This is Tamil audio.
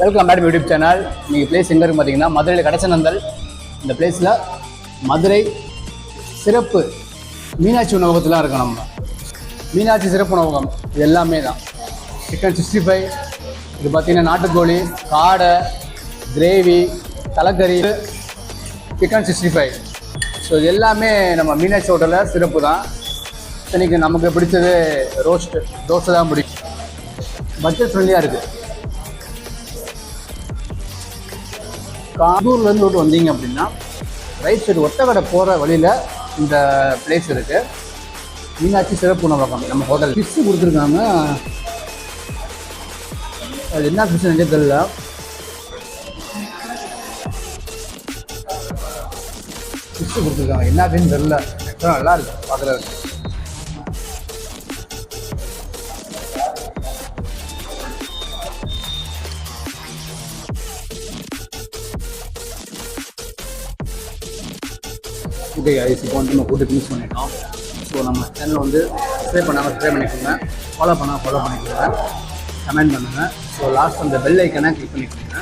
வெல்கம் மேடம் யூடியூப் சேனல் நீங்கள் பிளேஸ் எங்கே இருக்கு பார்த்தீங்கன்னா மதுரையில் கடைச்சநந்தல் இந்த பிளேஸில் மதுரை சிறப்பு மீனாட்சி உணவகத்துலாம் இருக்கோம் நம்ம. மீனாட்சி சிறப்பு உணவகம் இது எல்லாமே தான். சிக்கன் சிக்ஸ்டி ஃபைவ் இது பார்த்தீங்கன்னா நாட்டுக்கோழி காடை கிரேவி தலைக்கறி சிக்கன் சிக்ஸ்டி ஃபைவ் ஸோ இது எல்லாமே நம்ம மீனாட்சி ஹோட்டலில் சிறப்பு தான். இன்னைக்கு நமக்கு பிடிச்சது ரோஸ்ட்டு தோசை தான் பிடிக்கும். பட்ஜெட் ஃப்ரெண்ட்லியாக இருக்குது காந்தூர்லேருந்து விட்டு வந்தீங்க அப்படின்னா ரைட் சைடு ஒத்தக்கடை போகிற வழியில் இந்த பிளேஸ் இருக்குது மீனாட்சி சிறப்பு உணவகம் நம்ம ஹோட்டல் ஃபிஷ்ஷு கொடுத்துருக்காங்க. அது என்ன ஃபிஷ் நினைக்க தெரியல. ஃபிஷ்ஷு கொடுத்துருக்காங்க. என்ன அப்படின்னு தெரியல. நல்லா இருக்கு. பார்க்குறதுக்கு. ஓகே ஐஸ் இப்போ வந்து நம்ம ஃபுட்டு ஃபினிஷ் பண்ணிட்டோம். ஸோ நம்ம சேனல் வந்து சப்ஸ்கிரைப் பண்ணாமல் சப்ஸ்கிரைப் பண்ணிக்கோங்க. ஃபாலோ பண்ணால் ஃபாலோ பண்ணிக்கோங்க. கமெண்ட் பண்ணுங்கள் ஸோ லாஸ்ட் அந்த பெல் ஐக்கனை கிளிக் பண்ணிக்கோங்க.